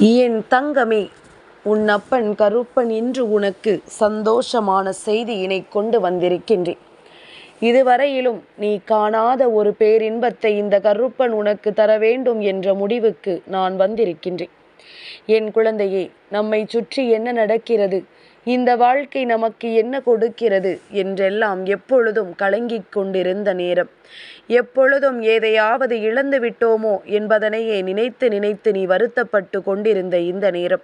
என் தங்கமே உன் அப்பன் கருப்பன் இன்று உனக்கு சந்தோஷமான செய்தியினை கொண்டு வந்திருக்கின்றேன். இதுவரையிலும் நீ காணாத ஒரு பேரின்பத்தை இந்த கருப்பன் உனக்கு தர வேண்டும் என்ற முடிவுக்கு நான் வந்திருக்கின்றேன். என் குழந்தையே நம்மை சுற்றி என்ன நடக்கிறது? இந்த வாழ்க்கை நமக்கு என்ன கொடுக்கிறது என்றெல்லாம் எப்பொழுதும் கலங்கிக் கொண்டிருந்த நேரம். எப்பொழுதும் ஏதையாவது இழந்து விட்டோமோ என்பதனையே நினைத்து நினைத்து நீ வருத்தப்பட்டு கொண்டிருந்த இந்த நேரம்.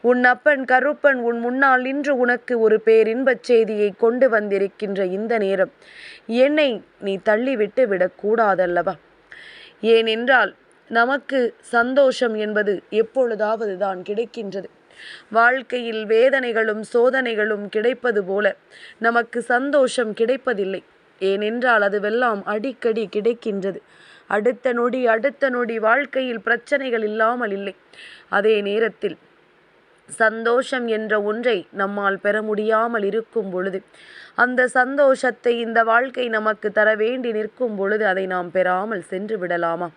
உன் அப்பன் கருப்பன் உன் முன்னால் நின்று உனக்கு ஒரு பேரின்பச் செய்தியை கொண்டு வந்திருக்கின்ற இந்த நேரம். என்னை நீ தள்ளிவிட்டு விடக்கூடாதல்லவா ஏனென்றால் நமக்கு சந்தோஷம் என்பது எப்பொழுதாவது தான் கிடைக்கின்றது. வாழ்க்கையில் வேதனைகளும் சோதனைகளும் கிடைப்பது போல நமக்கு சந்தோஷம் கிடைப்பதில்லை. ஏனென்றால் அதுவெல்லாம் அடிக்கடி கிடைக்கின்றது. அடுத்த நொடி அடுத்த நொடி வாழ்க்கையில் பிரச்சனைகள் இல்லாமல் இல்லை. அதே நேரத்தில் சந்தோஷம் என்ற ஒன்றை நம்மால் பெற முடியாமல் இருக்கும் பொழுது அந்த சந்தோஷத்தை இந்த வாழ்க்கை நமக்கு தர வேண்டி நிற்கும் பொழுது அதை நாம் பெறாமல் சென்று விடலாமா?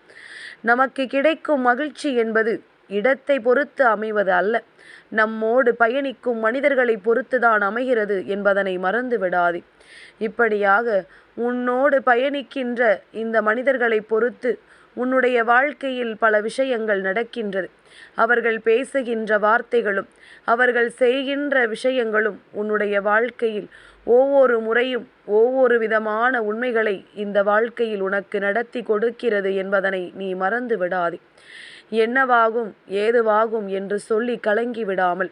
நமக்கு கிடைக்கும் மகிழ்ச்சி என்பது இடத்தை பொறுத்து அமைவது அல்ல. நம்மோடு பயணிக்கும் மனிதர்களை பொறுத்துதான் அமைகிறது என்பதனை மறந்து விடாதே இப்படியாக உன்னோடு பயணிக்கின்ற இந்த மனிதர்களை பொறுத்து உன்னுடைய வாழ்க்கையில் பல விஷயங்கள் நடக்கின்றது. அவர்கள் பேசுகின்ற வார்த்தைகளும் அவர்கள் செய்கின்ற விஷயங்களும் உன்னுடைய வாழ்க்கையில் ஒவ்வொரு முறையும் ஒவ்வொரு விதமான உண்மைகளை இந்த வாழ்க்கையில் உனக்கு நடத்தி கொடுக்கிறது என்பதனை நீ மறந்து விடாதே என்னவாகும் ஏதுவாகும் என்று சொல்லி கலங்கி விடாமல்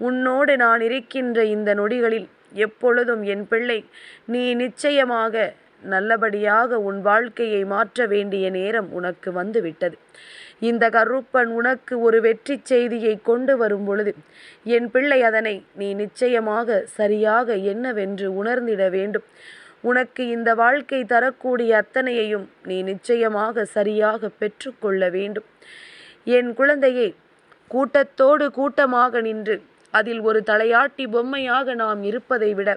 உன்னோடு நான் இருக்கின்ற இந்த நொடிகளில் எப்பொழுதும் என் பிள்ளை நீ நிச்சயமாக நல்லபடியாக உன் வாழ்க்கையை மாற்ற வேண்டிய நேரம் உனக்கு வந்துவிட்டது. இந்த கருப்பன் உனக்கு ஒரு வெற்றி செய்தியை கொண்டு வரும் பொழுது என் பிள்ளை அதனை நீ நிச்சயமாக சரியாக என்னவென்று உணர்ந்திட வேண்டும். உனக்கு இந்த வாழ்க்கை தரக்கூடிய அத்தனையையும் நீ நிச்சயமாக சரியாக பெற்றுக்கொள்ள வேண்டும். என் குழந்தையே கூட்டத்தோடு கூட்டமாக நின்று அதில் ஒரு தலையாட்டி பொம்மையாக நாம் இருப்பதை விட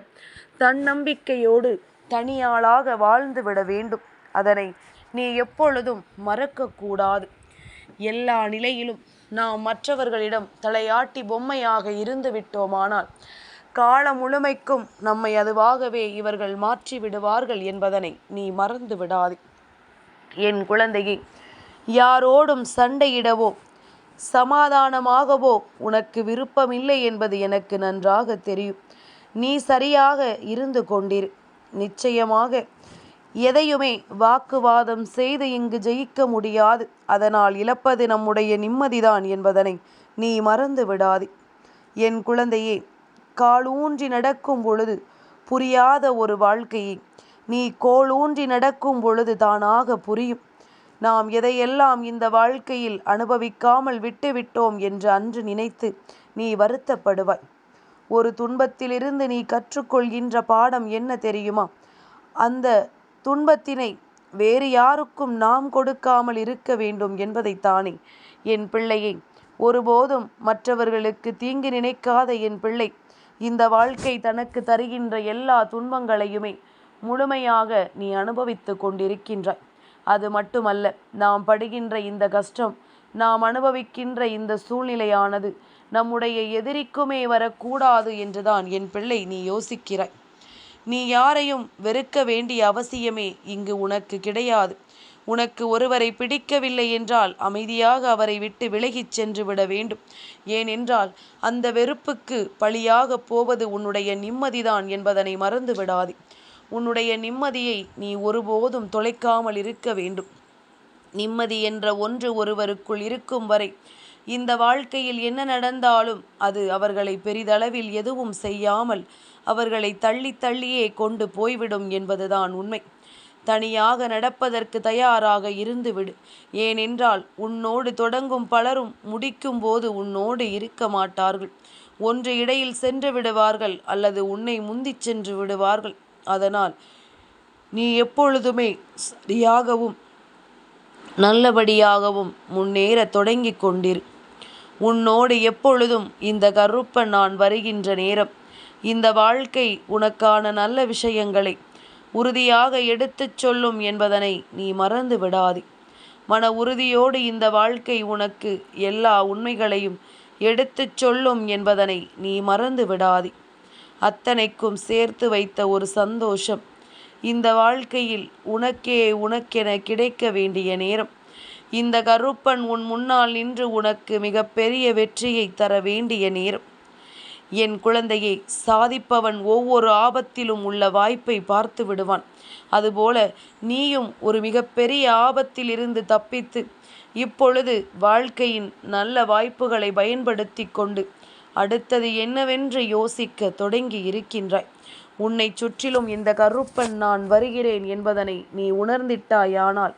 தன்னம்பிக்கையோடு தனியாளாக வாழ்ந்து விட வேண்டும். அதனை நீ எப்பொழுதும் மறக்கக்கூடாது. எல்லா நிலையிலும் நாம் மற்றவர்களிடம் தலையாட்டி பொம்மையாக இருந்து விட்டோமானால் காலம் முழுமைக்கும் நம்மை அதுவாகவே இவர்கள் மாற்றி விடுவார்கள் என்பதனை நீ மறந்து விடாது. என் குழந்தையை யாரோடும் சண்டையிடவோ சமாதானமாகவோ உனக்கு விருப்பமில்லை என்பது எனக்கு நன்றாக தெரியும். நீ சரியாக இருந்து கொண்டிரு. நிச்சயமாக எதையுமே வாக்குவாதம் செய்து இங்கு ஜெயிக்க முடியாது. அதனால் இழப்பது நம்முடைய நிம்மதிதான் என்பதனை நீ மறந்து விடாதே. என் குழந்தையே காலூன்றி நடக்கும் பொழுது புரியாத ஒரு வாழ்க்கையை நீ கோளூன்றி நடக்கும் பொழுது தானாக புரியும். நாம் எதையெல்லாம் இந்த வாழ்க்கையில் அனுபவிக்காமல் விட்டுவிட்டோம் என்று அன்று நினைத்து நீ வருத்தப்படுவாய். ஒரு துன்பத்திலிருந்து நீ கற்றுக்கொள்கின்ற பாடம் என்ன தெரியுமா? அந்த துன்பத்தினை வேறு யாருக்கும் நாம் கொடுக்காமல் இருக்க வேண்டும் என்பதைத்தானே. என் பிள்ளையை ஒருபோதும் மற்றவர்களுக்கு தீங்கு நினைக்காத என் பிள்ளை இந்த வாழ்க்கை தனக்கு தருகின்ற எல்லா துன்பங்களையுமே முழுமையாக நீ அனுபவித்து கொண்டிருக்கின்றாய். அது மட்டுமல்ல நாம் படுகின்ற இந்த கஷ்டம் நாம் அனுபவிக்கின்ற இந்த சூழ்நிலையானது நம்முடைய எதிரிக்குமே வரக்கூடாது என்றுதான் என் பிள்ளை நீ யோசிக்கிறாய். நீ யாரையும் வெறுக்க வேண்டிய அவசியமே இங்கு உனக்கு கிடையாது. உனக்கு ஒருவரை பிடிக்கவில்லை என்றால் அமைதியாக அவரை விட்டு விலகிச் சென்று விட வேண்டும். ஏனென்றால் அந்த வெறுப்புக்கு பழியாக போவது உன்னுடைய நிம்மதிதான் என்பதனை மறந்து விடாதே உன்னுடைய நிம்மதியை நீ ஒருபோதும் தொலைக்காமல் இருக்க வேண்டும். நிம்மதி என்ற ஒன்று ஒருவருக்குள் இருக்கும் வரை இந்த வாழ்க்கையில் என்ன நடந்தாலும் அது அவர்களை பெரிதளவில் எதுவும் செய்யாமல் அவர்களை தள்ளி தள்ளியே கொண்டு போய்விடும் என்பதுதான் உண்மை. தனியாக நடப்பதற்கு தயாராக இருந்துவிடு. ஏனென்றால் உன்னோடு தொடங்கும் பலரும் முடிக்கும் போது உன்னோடு இருக்க மாட்டார்கள். ஒன்று இடையில் சென்று விடுவார்கள் அல்லது உன்னை முந்திச் சென்று விடுவார்கள். அதனால் நீ எப்பொழுதுமே சரியாகவும் நல்லபடியாகவும் முன்னேற தொடங்கி கொண்டிரு. உன்னோடு எப்பொழுதும் இந்த கருப்பன் நான் வருகின்ற நேரம் இந்த வாழ்க்கை உனக்கான நல்ல விஷயங்களை உறுதியாக எடுத்துச் சொல்லும் என்பதனை நீ மறந்து விடாதே. மன உறுதியோடு இந்த வாழ்க்கை உனக்கு எல்லா உண்மைகளையும் எடுத்துச் சொல்லும் என்பதனை நீ மறந்து விடாதே. அத்தனைக்கும் சேர்த்து வைத்த ஒரு சந்தோஷம். இந்த வாழ்க்கையில் உனக்கே உனக்கென கிடைக்க வேண்டிய நேரம். இந்த கருப்பன் உன் முன்னால் நின்று உனக்கு மிகப்பெரிய வெற்றியை தர வேண்டிய நேரம். என் குழந்தையை சாதிப்பவன் ஒவ்வொரு ஆபத்திலும் உள்ள வாய்ப்பை பார்த்து விடுவான். அதுபோல நீயும் ஒரு மிகப்பெரிய ஆபத்தில் இருந்து தப்பித்து இப்பொழுது வாழ்க்கையின் நல்ல வாய்ப்புகளை பயன்படுத்தி கொண்டு அடுத்தது என்னவென்று யோசிக்க தொடங்கி இருக்கின்றாய். உன்னை சுற்றிலும் இந்த கருப்பன் நான் வருகிறேன் என்பதனை நீ உணர்ந்திட்டாயானால்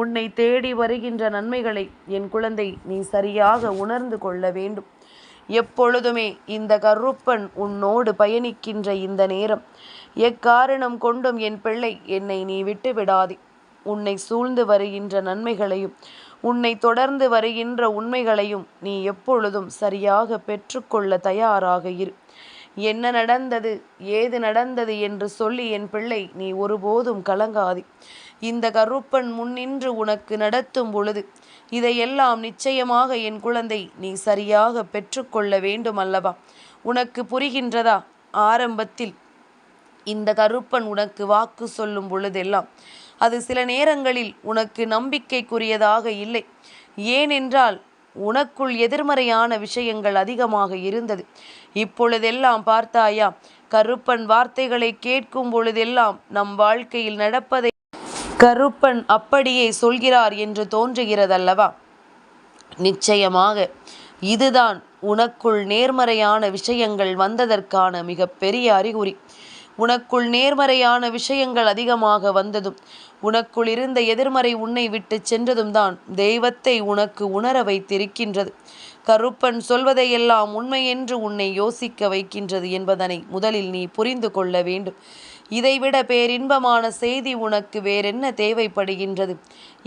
உன்னை தேடி வருகின்ற நன்மைகளை என் குழந்தை நீ சரியாக உணர்ந்து கொள்ள வேண்டும். எப்பொழுதுமே இந்த கருப்பன் உன்னோடு பயணிக்கின்ற இந்த நேரம் எக்காரணம் கொண்டும் என் பிள்ளை என்னை நீ விட்டு விடாதே உன்னை சூழ்ந்து வருகின்ற நன்மைகளையும் உன்னை தொடர்ந்து வருகின்ற உண்மைகளையும் நீ எப்பொழுதும் சரியாக பெற்றுக்கொள்ள தயாராக இரு. என்ன நடந்தது ஏது நடந்தது என்று சொல்லி என் பிள்ளை நீ ஒருபோதும் கலங்காது. இந்த கருப்பன் முன்னின்று உனக்கு நடத்தும் பொழுது இதையெல்லாம் நிச்சயமாக என் குழந்தை நீ சரியாக பெற்றுக்கொள்ள வேண்டும் அல்லவா உனக்கு புரிகின்றதா? ஆரம்பத்தில் இந்த கருப்பன் உனக்கு வாக்கு சொல்லும் பொழுதெல்லாம் அது சில நேரங்களில் உனக்கு நம்பிக்கைக்குரியதாக இல்லை. ஏனென்றால் உனக்குள் எதிர்மறையான விஷயங்கள் அதிகமாக இருந்தது. இப்பொழுதெல்லாம் பார்த்தாயா கருப்பன் வார்த்தைகளை கேட்கும் பொழுதெல்லாம் நம் வாழ்க்கையில் நடப்பதை கருப்பன் அப்படியே சொல்கிறார் என்று தோன்றுகிறதல்லவா? நிச்சயமாக இதுதான் உனக்குள் நேர்மறையான விஷயங்கள் வந்ததற்கான மிகப்பெரிய அறிகுறி. உனக்குள் நேர்மறையான விஷயங்கள் அதிகமாக வந்ததும் உனக்குள் இருந்த எதிர்மறை உன்னை விட்டு சென்றதும் தான் தெய்வத்தை உனக்கு உணர வைத்திருக்கின்றது. கருப்பன் சொல்வதையெல்லாம் உண்மை என்று உன்னை யோசிக்க வைக்கின்றது என்பதனை முதலில் நீ புரிந்து கொள்ள வேண்டும். இதைவிட பேரின்பமான செய்தி உனக்கு வேறென்ன தேவைப்படுகின்றது?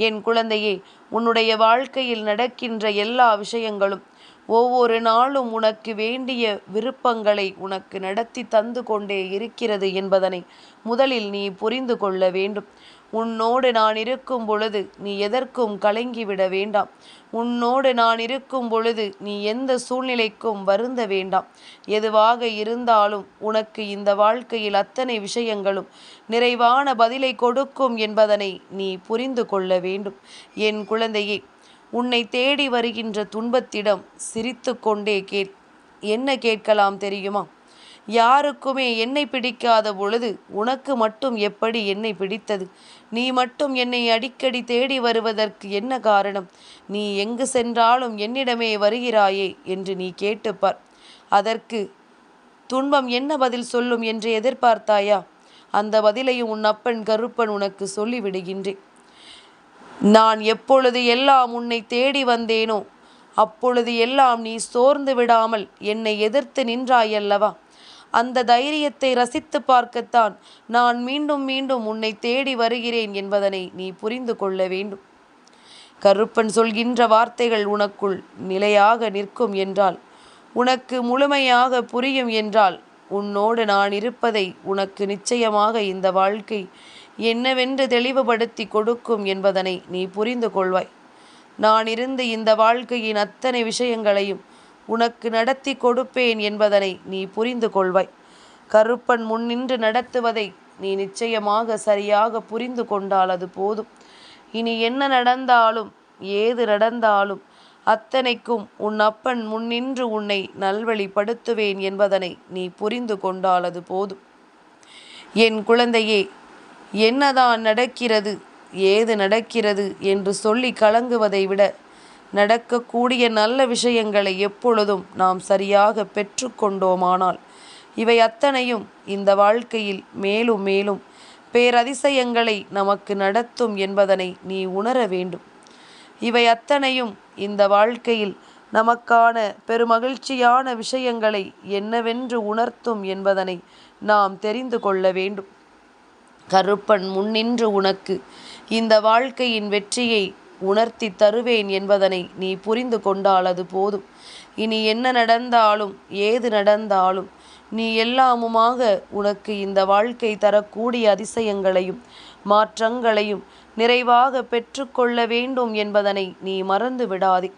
என் குழந்தையே உன்னுடைய வாழ்க்கையில் நடக்கின்ற எல்லா விஷயங்களும் ஒவ்வொரு நாளும் உனக்கு வேண்டிய விருப்பங்களை உனக்கு நடத்தி தந்து கொண்டே இருக்கிறது என்பதனை முதலில் நீ புரிந்து கொள்ள வேண்டும். உன்னோடு நான் இருக்கும் பொழுது நீ எதற்கும் கலங்கிவிட வேண்டாம். உன்னோடு நான் இருக்கும் பொழுது நீ எந்த சூழ்நிலைக்கும் வருந்த வேண்டாம். எதுவாக இருந்தாலும் உனக்கு இந்த வாழ்க்கையில் அத்தனை விஷயங்களும் நிறைவான பதிலை கொடுக்கும் என்பதனை நீ புரிந்து கொள்ள வேண்டும். என் குழந்தையே உன்னை தேடி வருகின்ற துன்பத்திடம் சிரித்து கொண்டே கேட் என்ன கேட்கலாம் தெரியுமா? யாருக்குமே என்னை பிடிக்காத பொழுது உனக்கு மட்டும் எப்படி என்னை பிடித்தது? நீ மட்டும் என்னை அடிக்கடி தேடி வருவதற்கு என்ன காரணம்? நீ எங்கு சென்றாலும் என்னிடமே வருகிறாயே என்று நீ கேட்டுப்பார். அதற்கு துன்பம் என்ன பதில் சொல்லும் என்று எதிர்பார்த்தாயா? அந்த பதிலையும் உன் அப்பன் கருப்பன் உனக்கு சொல்லிவிடுகின்றேன். நான் எப்பொழுது எல்லாம் உன்னை தேடி வந்தேனோ அப்பொழுது எல்லாம் நீ சோர்ந்து விடாமல் என்னை எதிர்த்து நின்றாயல்லவா அந்த தைரியத்தை ரசித்து பார்க்கத்தான் நான் மீண்டும் மீண்டும் உன்னை தேடி வருகிறேன் என்பதனை நீ புரிந்து கொள்ள வேண்டும். கருப்பன் சொல்கின்ற வார்த்தைகள் உனக்குள் நிலையாக நிற்கும் என்றால் உனக்கு முழுமையாக புரியும் என்றால் உன்னோடு நான் இருப்பதை உனக்கு நிச்சயமாக இந்த வாழ்க்கை என்னவென்று தெளிவுபடுத்தி கொடுக்கும் என்பதனை நீ புரிந்து கொள்வாய். நான் இருந்து இந்த வாழ்க்கையின் அத்தனை விஷயங்களையும் உனக்கு நடத்தி கொடுப்பேன் என்பதனை நீ புரிந்து கொள்வாய். கருப்பன் முன்னின்று நடத்துவதை நீ நிச்சயமாக சரியாக புரிந்து கொண்டால் அது போதும். இனி என்ன நடந்தாலும் ஏது நடந்தாலும் அத்தனைக்கும் உன் அப்பன் முன்னின்று உன்னை நல்வழிப்படுத்துவேன் என்பதனை நீ புரிந்து கொண்டால் அது போதும். என் குழந்தையே என்னதான் நடக்கிறது? ஏது நடக்கிறது? என்று சொல்லி கலங்குவதை விட நடக்கக்கூடிய நல்ல விஷயங்களை எப்பொழுதும் நாம் சரியாக பெற்றுக்கொண்டோமானால் இவை அத்தனையும் இந்த வாழ்க்கையில் மேலும் மேலும் பேரதிசயங்களை நமக்கு நடத்தும் என்பதனை நீ உணர வேண்டும். இவை அத்தனையும் இந்த வாழ்க்கையில் நமக்கான பெருமகிழ்ச்சியான விஷயங்களை என்னவென்று உணர்த்தும் என்பதனை நாம் தெரிந்து கொள்ள வேண்டும். கருப்பன் முன்னின்று உனக்கு. இந்த வாழ்க்கையின் வெற்றியை உணர்த்தி தருவேன் என்பதனை நீ புரிந்து கொண்டால் அது போதும். இனி என்ன நடந்தாலும் ஏது நடந்தாலும் நீ எல்லாமுமாக உனக்கு இந்த வாழ்க்கை தரக்கூடிய அதிசயங்களையும் மாற்றங்களையும் நிறைவாக பெற்றுக்கொள்ள வேண்டும் என்பதனை நீ மறந்து விடாதே.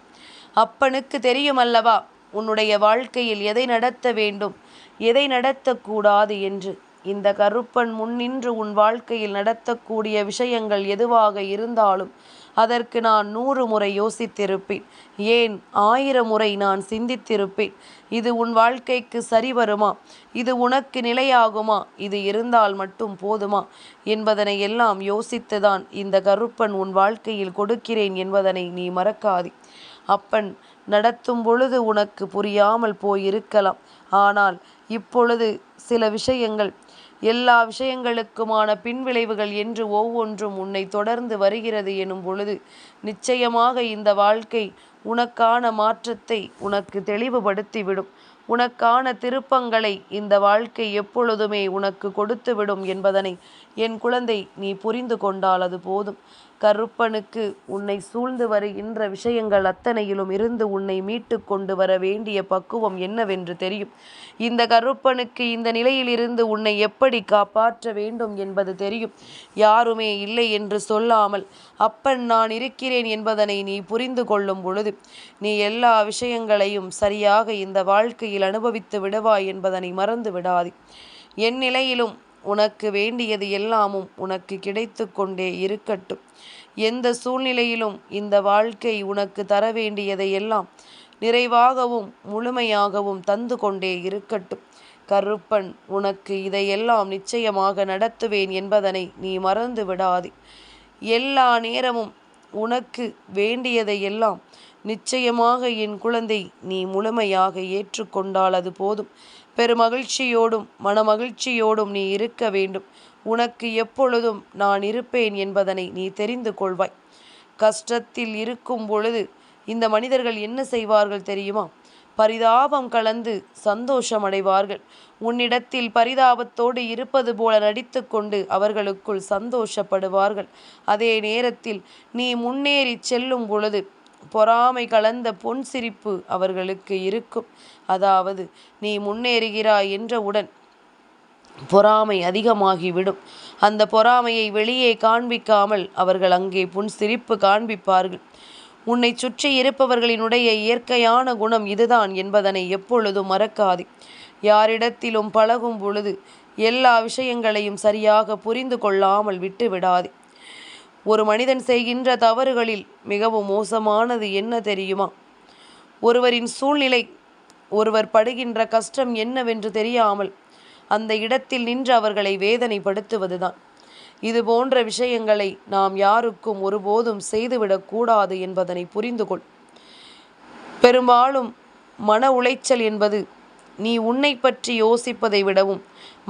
அப்பனுக்கு தெரியுமல்லவா உன்னுடைய வாழ்க்கையில் எதை நடத்த வேண்டும் எதை நடத்தக்கூடாது என்று. இந்த கருப்பன் முன்னின்று உன் வாழ்க்கையில் நடத்தக்கூடிய விஷயங்கள் எதுவாக இருந்தாலும் அதற்கு நான் நூறு முறை யோசித்திருப்பேன். ஏன்? ஆயிரம் முறை நான் சிந்தித்திருப்பேன். இது உன் வாழ்க்கைக்கு சரி வருமா? இது உனக்கு நிலையாகுமா? இது இருந்தால் மட்டும் போதுமா? என்பதனை எல்லாம் யோசித்துதான் இந்த கருப்பன் உன் வாழ்க்கையில் கொடுக்கிறேன் என்பதனை நீ மறக்காதே. அப்பன் நடத்தும் பொழுது உனக்கு புரியாமல் போயிருக்கலாம். ஆனால் இப்பொழுது சில விஷயங்கள் எல்லா விஷயங்களுக்குமான பின்விளைவுகள் என்று ஒவ்வொன்றும் உன்னை தொடர்ந்து வருகிறது எனும் பொழுது நிச்சயமாக இந்த வாழ்க்கை உனக்கான மாற்றத்தை உனக்கு தெளிவுபடுத்திவிடும். உனக்கான திருப்பங்களை இந்த வாழ்க்கை எப்பொழுதுமே உனக்கு கொடுத்துவிடும் என்பதனை என் குழந்தை நீ புரிந்து கொண்டால் அது போதும். கருப்பனுக்கு உன்னை சூழ்ந்து வருகின்ற விஷயங்கள் அத்தனையிலும் இருந்து உன்னை மீட்டு கொண்டு வர வேண்டிய பக்குவம் என்னவென்று தெரியும். இந்த கருப்பனுக்கு இந்த நிலையிலிருந்து உன்னை எப்படி காப்பாற்ற வேண்டும் என்பது தெரியும். யாருமே இல்லை என்று சொல்லாமல் அப்பன் நான் இருக்கிறேன் என்பதனை நீ புரிந்து கொள்ளும் பொழுது நீ எல்லா விஷயங்களையும் சரியாக இந்த வாழ்க்கையில் அனுபவித்து விடுவாய் என்பதனை மறந்து விடாதே. என் நிலையிலும் உனக்கு வேண்டியது எல்லாமும் உனக்கு கிடைத்து கொண்டே இருக்கட்டும். எந்த சூழ்நிலையிலும் இந்த வாழ்க்கை உனக்கு தர வேண்டியதை எல்லாம் நிறைவாகவும் முழுமையாகவும் தந்து கொண்டே இருக்கட்டும். கருப்பன் உனக்கு இதையெல்லாம் நிச்சயமாக நடத்துவேன் என்பதனை நீ மறந்து விடாதே. எல்லா நேரமும் உனக்கு வேண்டியதையெல்லாம் நிச்சயமாக என் குழந்தை நீ முழுமையாக ஏற்றுக்கொண்டால் அது போதும். பெருமகிழ்ச்சியோடும் மனமகிழ்ச்சியோடும் நீ இருக்க வேண்டும். உனக்கு எப்பொழுதும் நான் இருப்பேன் என்பதனை நீ தெரிந்து கொள்வாய். கஷ்டத்தில் இருக்கும் பொழுது இந்த மனிதர்கள் என்ன செய்வார்கள் தெரியுமா? பரிதாபம் கலந்து சந்தோஷம் அடைவார்கள் உன்னிடத்தில் பரிதாபத்தோடு இருப்பது போல நடித்து கொண்டு அவர்களுக்குள் சந்தோஷப்படுவார்கள். அதே நேரத்தில் நீ முன்னேறி செல்லும் பொழுது பொறாமை கலந்த பொன் சிரிப்பு அவர்களுக்கு இருக்கும். அதாவது நீ முன்னேறுகிறாய் என்றவுடன் பொறாமை அதிகமாகிவிடும். அந்த பொறாமையை வெளியே காண்பிக்காமல் அவர்கள் அங்கே புன் சிரிப்பு காண்பிப்பார்கள். உன்னை சுற்றி இருப்பவர்களினுடைய இயற்கையான குணம் இதுதான் என்பதனை எப்பொழுதும் மறக்காது. யாரிடத்திலும் பழகும் பொழுது எல்லா விஷயங்களையும் சரியாக புரிந்து கொள்ளாமல் விட்டு விடாதே ஒரு மனிதன் செய்கின்ற தவறுகளில் மிகவும் மோசமானது என்ன தெரியுமா? ஒருவரின் சூழ்நிலை ஒருவர் படுகின்ற கஷ்டம் என்னவென்று தெரியாமல் அந்த இடத்தில் நின்று அவர்களை வேதனைப்படுத்துவதுதான். இது போன்ற விஷயங்களை நாம் யாருக்கும் ஒருபோதும் செய்துவிடக்கூடாது என்பதனை புரிந்து கொள் பெரும்பாலும் மன உளைச்சல் என்பது நீ உன்னை பற்றி யோசிப்பதை விடவும்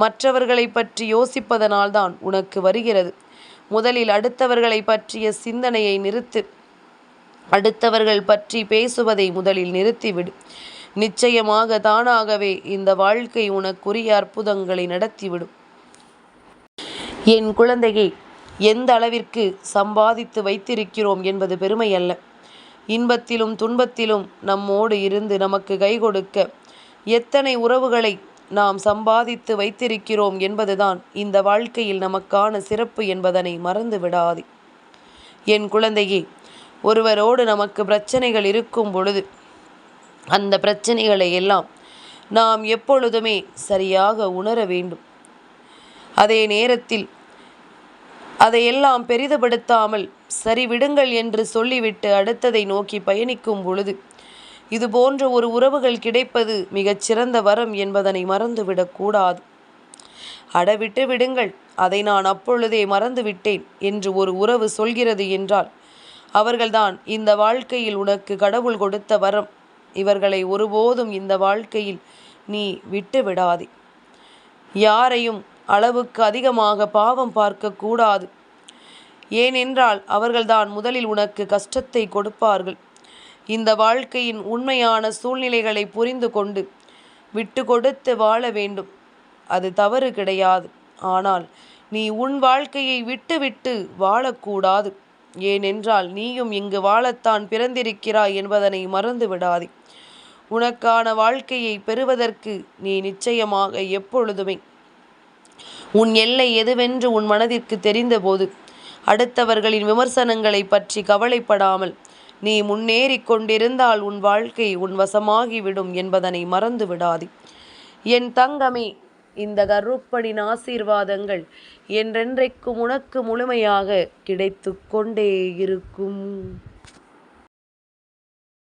மற்றவர்களை பற்றி யோசிப்பதனால்தான் உனக்கு வருகிறது. முதலில் அடுத்தவர்களை பற்றிய சிந்தனையை நிறுத்து. அடுத்தவர்கள் பற்றி பேசுவதை முதலில் நிறுத்திவிடு. நிச்சயமாக தானாகவே இந்த வாழ்க்கை உனக்குரிய அற்புதங்களை நடத்திவிடும் என் குழந்தையை எந்த அளவிற்கு சம்பாதித்து வைத்திருக்கிறோம் என்பது பெருமை அல்ல இன்பத்திலும் துன்பத்திலும் நம்மோடு இருந்து நமக்கு கை கொடுக்க எத்தனை உறவுகளை நாம் சம்பாதித்து வைத்திருக்கிறோம் என்பதுதான் இந்த வாழ்க்கையில் நமக்கான சிறப்பு என்பதனை மறந்து விடாதே. என் குழந்தையே ஒருவரோடு நமக்கு பிரச்சனைகள் இருக்கும் பொழுது அந்த பிரச்சனைகளை எல்லாம் நாம் எப்பொழுதுமே சரியாக உணர வேண்டும். அதே நேரத்தில் அதையெல்லாம் பெரிதுபடுத்தாமல் சரி விடுங்கள் என்று சொல்லிவிட்டு அடுத்ததை நோக்கி பயணிக்கும் பொழுது இது போன்ற ஒரு உறவுகள் கிடைப்பது மிகச் சிறந்த வரம் என்பதனை மறந்துவிடக்கூடாது அடவிட்டு விடுங்கள் அதை நான் அப்பொழுதே மறந்துவிட்டேன் என்று ஒரு உறவு சொல்கிறது என்றால் அவர்கள்தான் இந்த வாழ்க்கையில் உனக்கு கடவுள் கொடுத்த வரம். இவர்களை ஒருபோதும் இந்த வாழ்க்கையில் நீ விட்டு விடாதே யாரையும் அளவுக்கு அதிகமாக பாவம் பார்க்கக்கூடாது ஏனென்றால் அவர்கள்தான் முதலில் உனக்கு கஷ்டத்தை கொடுப்பார்கள். இந்த வாழ்க்கையின் உண்மையான சூழ்நிலைகளை புரிந்து கொண்டு விட்டு கொடுத்து வாழ வேண்டும். அது தவறு கிடையாது. ஆனால் நீ உன் வாழ்க்கையை விட்டு விட்டு வாழக்கூடாது. ஏனென்றால் நீயும் இங்கு வாழத்தான் பிறந்திருக்கிறாய் என்பதனை மறந்து விடாதே. உனக்கான வாழ்க்கையை பெறுவதற்கு நீ நிச்சயமாக எப்பொழுதுமே உன் எல்லை எதுவென்று உன் மனதிற்கு தெரிந்தபோது அடுத்தவர்களின் விமர்சனங்களை பற்றி கவலைப்படாமல் நீ முன்னேறி கொண்டிருந்தால் உன் வாழ்க்கை உன் வசமாகிவிடும் என்பதனை மறந்து விடாதே. என் தங்கமே இந்த கருப்பனின் ஆசீர்வாதங்கள் என்றென்றைக்கும் உனக்கு முழுமையாக கிடைத்து கொண்டே இருக்கும்.